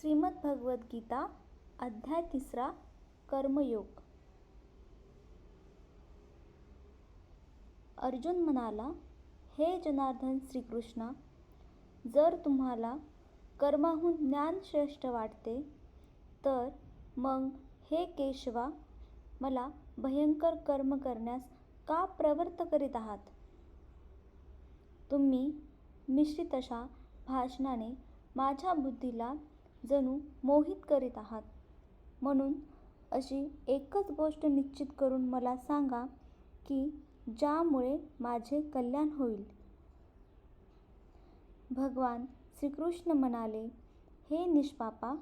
श्रीमद्भगवद्गीता अध्याय तिसरा कर्मयोग. अर्जुन म्हणाला हे जनार्दन श्रीकृष्णा जर तुम्हाला कर्माहून ज्ञान श्रेष्ठ वाटते तर मग हे केशवा मला भयंकर कर्म करण्यास का प्रवृत्त करीत आहात? तुम्ही मिश्रित अशा भाषणाने माझ्या बुद्धीला जणू मोहित करीत आहात. म्हणून अशी एकच गोष्ट निश्चित करून मला सांगा की ज्यामुळे माझे कल्याण होईल. भगवान श्रीकृष्ण म्हणाले हे निष्पापा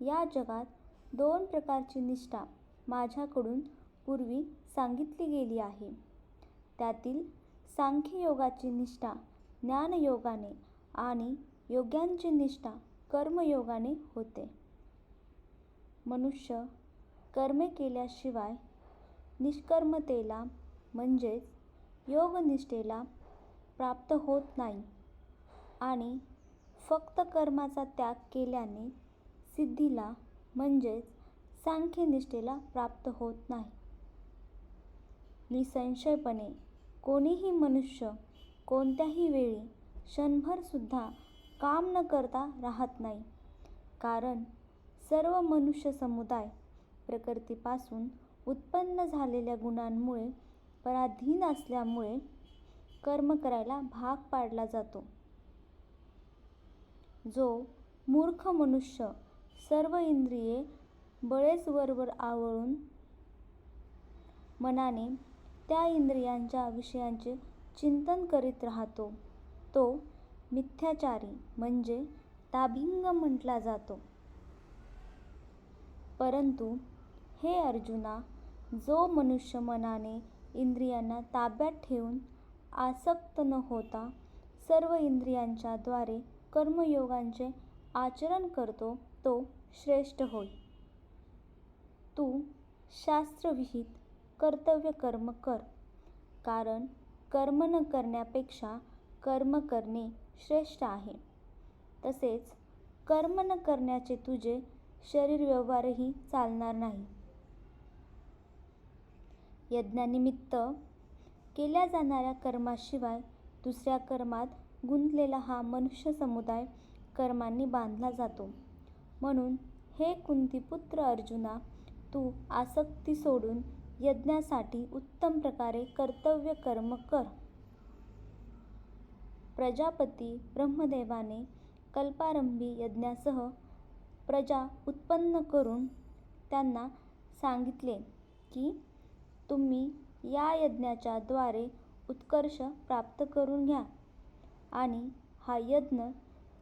या जगात दोन प्रकारची निष्ठा माझ्याकडून पूर्वी सांगितली गेली आहे. त्यातील सांख्ययोगाची निष्ठा ज्ञानयोगाने आणि योग्यांची निष्ठा कर्मयोगाने होते. मनुष्य कर्मे केल्याशिवाय निष्कर्मतेला म्हणजेच योगनिष्ठेला प्राप्त होत नाही आणि फक्त कर्माचा त्याग केल्याने सिद्धीला म्हणजेच सांख्यनिष्ठेला प्राप्त होत नाही. निसंशयपणे कोणीही मनुष्य कोणत्याही वेळी क्षणभरसुद्धा काम न करता राहत नाही. कारण सर्व मनुष्य समुदाय प्रकृतीपासून उत्पन्न झालेल्या गुणांमुळे पराधीन असल्यामुळे कर्म करायला भाग पाडला जातो. जो मूर्ख मनुष्य सर्व इंद्रिये बळेच वरवर आवळून मनाने त्या इंद्रियांच्या विषयांचे चिंतन करीत राहतो तो मिथ्याचारी म्हणजे ताभिंग म्हटला जातो. परंतु हे अर्जुना जो मनुष्य मनाने इंद्रियांना ताब्यात ठेवून आसक्त न होता सर्व इंद्रियांच्या द्वारे कर्मयोगांचे आचरण करतो तो श्रेष्ठ होय. तू शास्त्रविहित कर्तव्य कर्म कर कारण कर्म न करण्यापेक्षा कर्म करणे श्रेष्ठ आहे. तसेच कर्म न करण्याचे तुझे शरीर व्यवहारही चालणार नाही. यज्ञानिमित्त केल्या जाणाऱ्या कर्माशिवाय दुसऱ्या कर्मात गुंतलेला हा मनुष्य समुदाय कर्मांनी बांधला जातो. म्हणून हे कुंतीपुत्र अर्जुना तू आसक्ती सोडून यज्ञासाठी उत्तम प्रकारे कर्तव्य कर्म कर. प्रजापती ब्रह्मदेवाने कल्पारंभी यज्ञासह प्रजा उत्पन्न करून त्यांना सांगितले की तुम्ही या यज्ञाच्या द्वारे उत्कर्ष प्राप्त करून घ्या आणि हा यज्ञ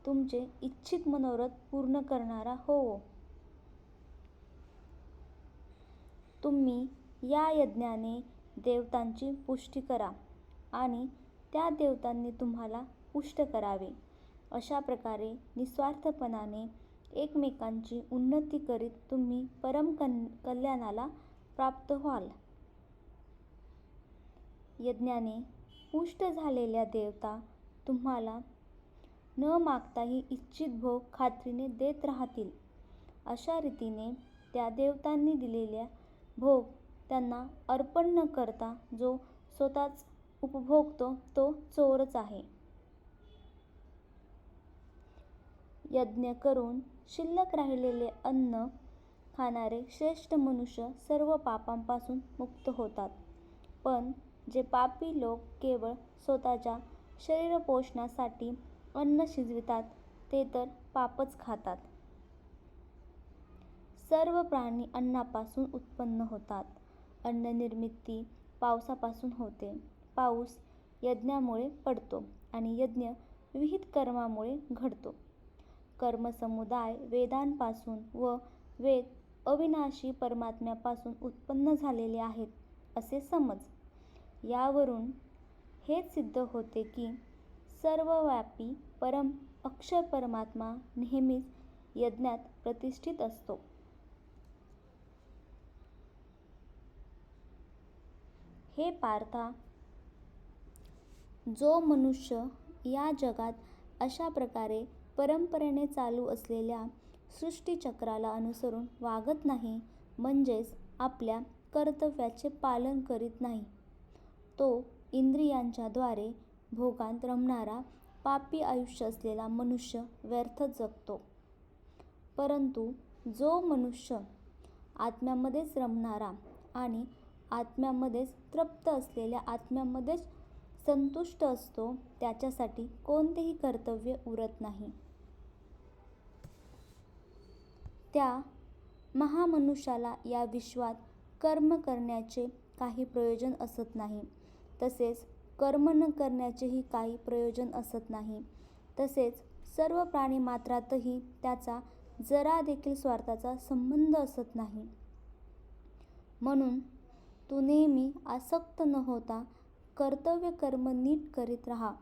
तुमचे इच्छित मनोरथ पूर्ण करणारा होवो तुम्ही या यज्ञाने देवतांची पुष्टी करा आणि त्या देवतांनी तुम्हाला पुष्ट करावे. अशा प्रकारे निस्वार्थपणाने एकमेकांची उन्नती करीत तुम्ही परम कन कल्याणाला प्राप्त व्हाल. यज्ञाने पुष्ट झालेल्या देवता तुम्हाला न मागताही इच्छित भोग खात्रीने देत राहतील. अशा रीतीने त्या देवतांनी दिलेल्या भोग त्यांना अर्पण न करता जो स्वतःच उपभोगतो तो चोरच आहे. यज्ञ करून शिल्लक राहिलेले अन्न खाणारे श्रेष्ठ मनुष्य सर्व पापांपासून मुक्त होतात. पण जे पापी लोक केवळ स्वतःच्या शरीरपोषणासाठी अन्न शिजवितात ते तर पापच खातात. सर्व प्राणी अन्नापासून उत्पन्न होतात. अन्ननिर्मिती पावसापासून होते. पाऊस यज्ञामुळे पडतो आणि यज्ञ विहित कर्मामुळे घडतो. कर्मसमुदाय वेदांपासून व वेद अविनाशी परमात्म्यापासून उत्पन्न झालेले आहेत असे समज. यावरून हेच सिद्ध होते की सर्वव्यापी परम अक्षर परमात्मा नेहमीच यज्ञात प्रतिष्ठित असतो. हे पार्था जो मनुष्य या जगात अशा प्रकारे परंपरेने चालू असलेल्या सृष्टीचक्राला अनुसरून वागत नाही म्हणजेच आपल्या कर्तव्याचे पालन करीत नाही. तो इंद्रियांच्याद्वारे भोगांत रमणारा पापी आयुष्य असलेला मनुष्य व्यर्थ जगतो. परंतु जो मनुष्य आत्म्यामध्येच रमणारा आणि आत्म्यामध्येच तृप्त असलेल्या आत्म्यामध्येच संतुष्ट असतो त्याच्यासाठी कोणतेही कर्तव्य उरत नाही. त्या महामनुष्याला या विश्वात कर्म करण्याचे काही प्रयोजन असत नाही. तसेच कर्म न करण्याचेही काही प्रयोजन असत नाही. तसेच सर्व प्राणी मात्रातही त्याचा जरा देखील स्वार्थाचा संबंध असत नाही. म्हणून तू नेहमी आसक्त न होता कर्तव्य कर्म नीट करीत राहा.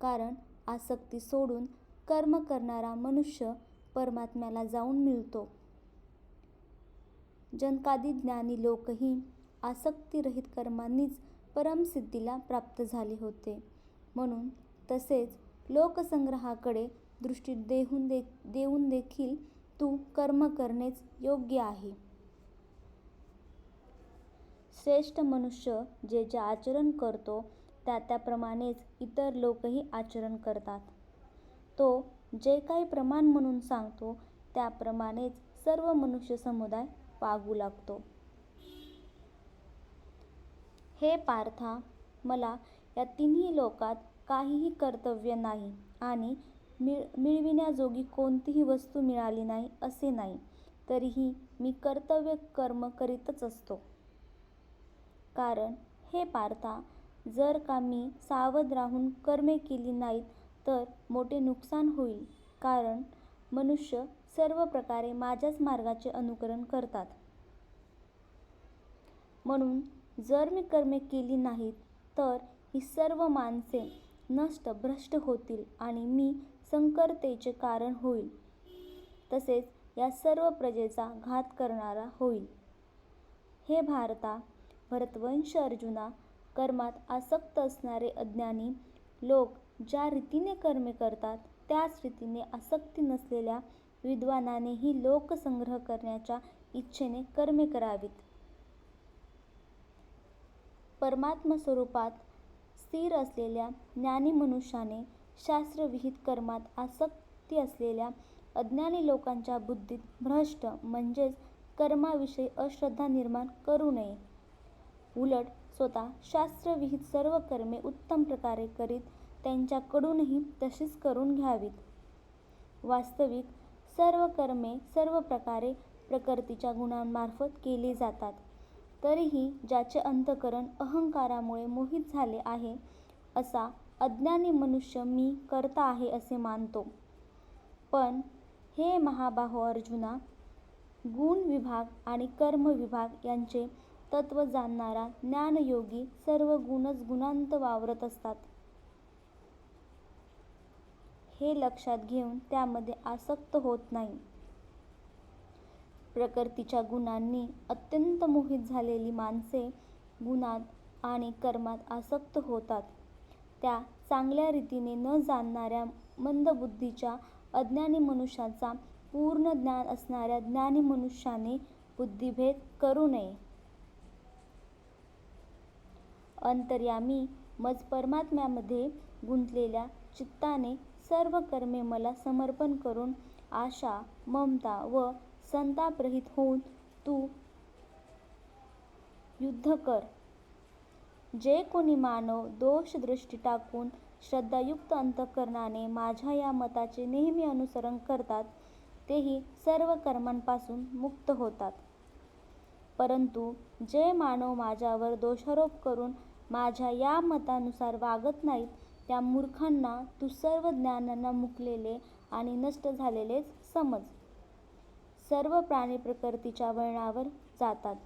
कारण आसक्ती सोडून कर्म करणारा मनुष्य परमात्म्याला जाऊन मिळतो. जनकादी ज्ञानी लोकही आसक्तीरहित कर्मांनीच परमसिद्धीला प्राप्त झाले होते. म्हणून तसेच लोकसंग्रहाकडे दृष्टी देऊन दे देऊन देखील तू कर्म करणेच योग्य आहे. श्रेष्ठ मनुष्य जे जे आचरण करतो त्या त्याप्रमाणेच इतर लोकही आचरण करतात. तो जे काही प्रमाण म्हणून सांगतो त्याप्रमाणेच सर्व मनुष्य समुदाय वागू लागतो. हे पार्था मला या तिन्ही लोकात काहीही कर्तव्य नाही आणि मिळ मिळविण्याजोगी कोणतीही वस्तू मिळाली नाही असे नाही तरीही मी कर्तव्य कर्म करीतच असतो. कारण हे पार्था जर का मी सावध राहून कर्मे केली नाहीत तर मोठे नुकसान होईल. कारण मनुष्य सर्व प्रकारे माझ्याच मार्गाचे अनुकरण करतात. म्हणून जर मी कर्मे केली नाहीत तर ही सर्व माणसे नष्ट भ्रष्ट होतील आणि मी संकरतेचे कारण होईल. तसेच या सर्व प्रजेचा घात करणारा होईल. हे भारता भरतवंश अर्जुना कर्मात आसक्त असणारे अज्ञानी लोक ज्या रीतीने कर्मे करतात त्याच रीतीने आसक्ती नसलेल्या विद्वानानेही लोकसंग्रह करण्याच्या इच्छेने कर्मे करावीत. परमात्मस्वरूपात स्थिर असलेल्या ज्ञानी मनुष्याने शास्त्रविहित कर्मात आसक्ती असलेल्या अज्ञानी लोकांच्या बुद्धीत भ्रष्ट म्हणजेच कर्माविषयी अश्रद्धा निर्माण करू नये. उलट स्वतः शास्त्रविहित सर्व कर्मे उत्तम प्रकारे करीत त्यांच्याकडूनही तशीच करून घ्यावीत. वास्तविक सर्व कर्मे सर्व प्रकारे प्रकृतीच्या गुणांमार्फत केली जातात. तरीही ज्याचे अंतःकरण अहंकारामुळे मोहित झाले आहे असा अज्ञानी मनुष्य मी करता आहे असे मानतो. पण हे महाबाहो अर्जुना गुण विभाग आणि कर्म विभाग यांचे तत्व जाणणारा ज्ञानयोगी सर्व गुणच गुणांत वावरत असतात. हे लक्षात घेऊन त्यामध्ये आसक्त होत नाही. प्रकृतीच्या गुणांनी अत्यंत मोहित झालेली माणसे गुणात आणि कर्मात आसक्त होतात. त्या चांगल्या रीतीने न जाणणाऱ्या मंदबुद्धीच्या अज्ञानी मनुष्याचा पूर्ण ज्ञान असणाऱ्या ज्ञानी मनुष्याने बुद्धिभेद करू नये. अंतर्यामी मज परमात्म्यामध्ये गुंतलेल्या चित्ताने सर्व कर्मे मला समर्पण करून आशा ममता व संतापरहित होऊन तू युद्ध कर. जे कोणी मानव दोषदृष्टी टाकून श्रद्धायुक्त अंतःकरणाने माझ्या या मताचे नेहमी अनुसरण करतात तेही सर्व कर्मांपासून मुक्त होतात. परंतु जे मानव माझ्यावर दोषारोप करून माझ्या या मतानुसार वागत नाहीत त्या मूर्खांना तू सर्व ज्ञानांना मुकलेले आणि नष्ट झालेलेच समज. सर्व प्राणी प्रकृतीच्या वळणावर जातात.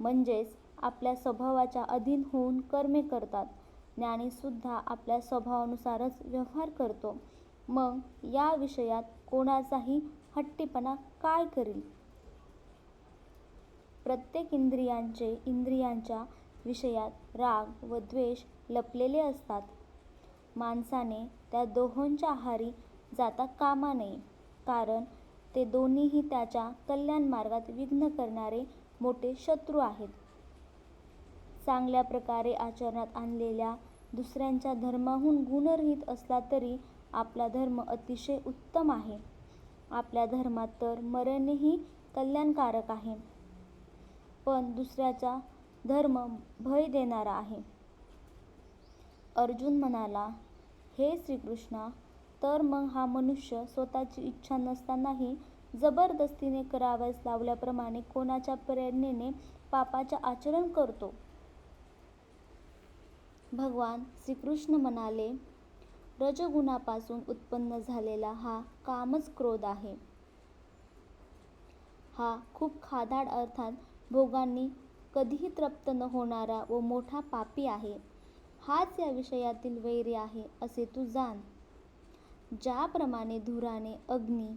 म्हणजेच आपल्या स्वभावाच्या अधीन होऊन कर्मे करतात. ज्ञानीसुद्धा आपल्या स्वभावानुसारच व्यवहार करतो. मग या विषयात कोणाचाही हट्टीपणा काय करील? प्रत्येक इंद्रियांचे इंद्रियांच्या विषयात राग व द्वेष लपलेले असतात माणसाने त्या दोहोंच्या आहारी जाता कामा नये कारण ते दोन्हीही त्याच्या कल्याण मार्गात विघ्न करणारे मोठे शत्रू आहेत. चांगल्या प्रकारे आचरणात आणलेल्या दुसऱ्यांच्या धर्माहून गुणरहित असला तरी आपला धर्म अतिशय उत्तम आहे. आपल्या धर्मात तर मरणही कल्याणकारक आहे. पण दुसऱ्याचा धर्म भय देणारा आहे. अर्जुन म्हणाला, हे श्रीकृष्णा, तर मग हा मनुष्य स्वतःची इच्छा नसतानाही जबरदस्तीने करावयास लावल्याप्रमाणे कोणाच्या प्रेरणेने पापाचे आचरण करतो? भगवान श्रीकृष्ण म्हणाले, रजगुणापासून उत्पन्न झालेला हा कामच क्रोध आहे. हा खूप खादाड अर्थात भोगांनी कधीही तृप्त न होणारा व मोठा पापी आहे. हाच या विषयातील वैरी आहे असे तू जाण. ज्याप्रमाणे धुराने अग्नी,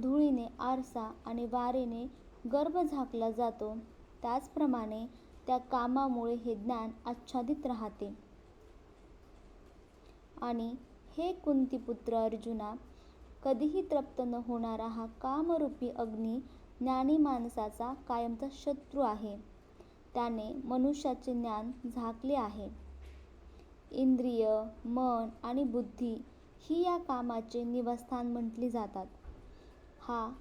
धुळीने आरसा आणि वारेने गर्भ झाकला जातो, त्याचप्रमाणे त्या कामामुळे हे ज्ञान आच्छादित राहते. आणि हे कुंतीपुत्र अर्जुना, कधीही तृप्त न होणारा हा कामरूपी अग्नी ज्ञानी माणसाचा कायमचा शत्रू आहे. त्याने मनुष्याचे ज्ञान झाकले आहे. इंद्रिय, मन आणि बुद्धी ही या कामाचे निवस्थान म्हटली जातात. हा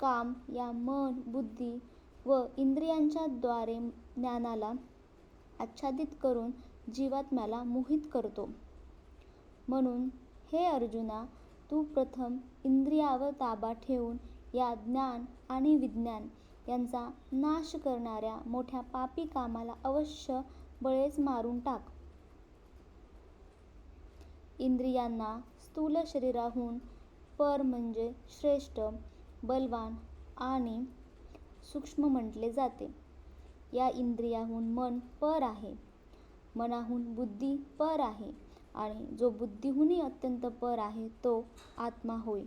काम या मन, बुद्धी व इंद्रियांच्या द्वारे ज्ञानाला आच्छादित करून जीवात्म्याला मोहित करतो. म्हणून हे अर्जुना, तू प्रथम इंद्रियावर ताबा ठेवून या ज्ञान आणि विज्ञान यांचा नाश करणाऱ्या मोठ्या पापी कामाला अवश्य बळेच मारून टाक. इंद्रियांना स्थूल शरीराहून पर म्हणजे श्रेष्ठ, बलवान आणि सूक्ष्म म्हटले जाते. या इंद्रियाहून मन पर आहे. मनाहून बुद्धी पर आहे आणि जो बुद्धीहूनही अत्यंत पर आहे तो आत्मा होय.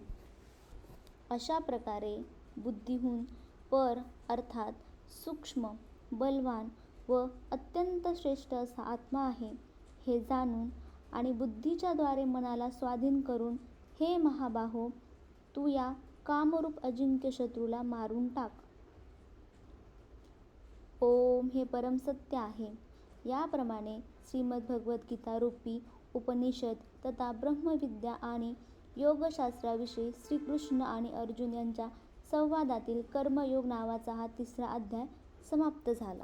अशा प्रकारे बुद्धीहून पर अर्थात सूक्ष्म, बलवान व अत्यंत श्रेष्ठ असा आत्मा आहे, हे जाणून आणि बुद्धीच्या द्वारे मनाला स्वाधीन करून हे महाबाहो, तू या कामरूप अजिंक्य शत्रूला मारून टाक. ओम हे परमसत्य आहे. याप्रमाणे श्रीमद्भगवद्गीता रूपी उपनिषद तथा ब्रह्मविद्या आणि योगशास्त्राविषयी श्रीकृष्ण आणि अर्जुन यांच्या संवादातील कर्मयोग नावाचा हा तिसरा अध्याय समाप्त झाला.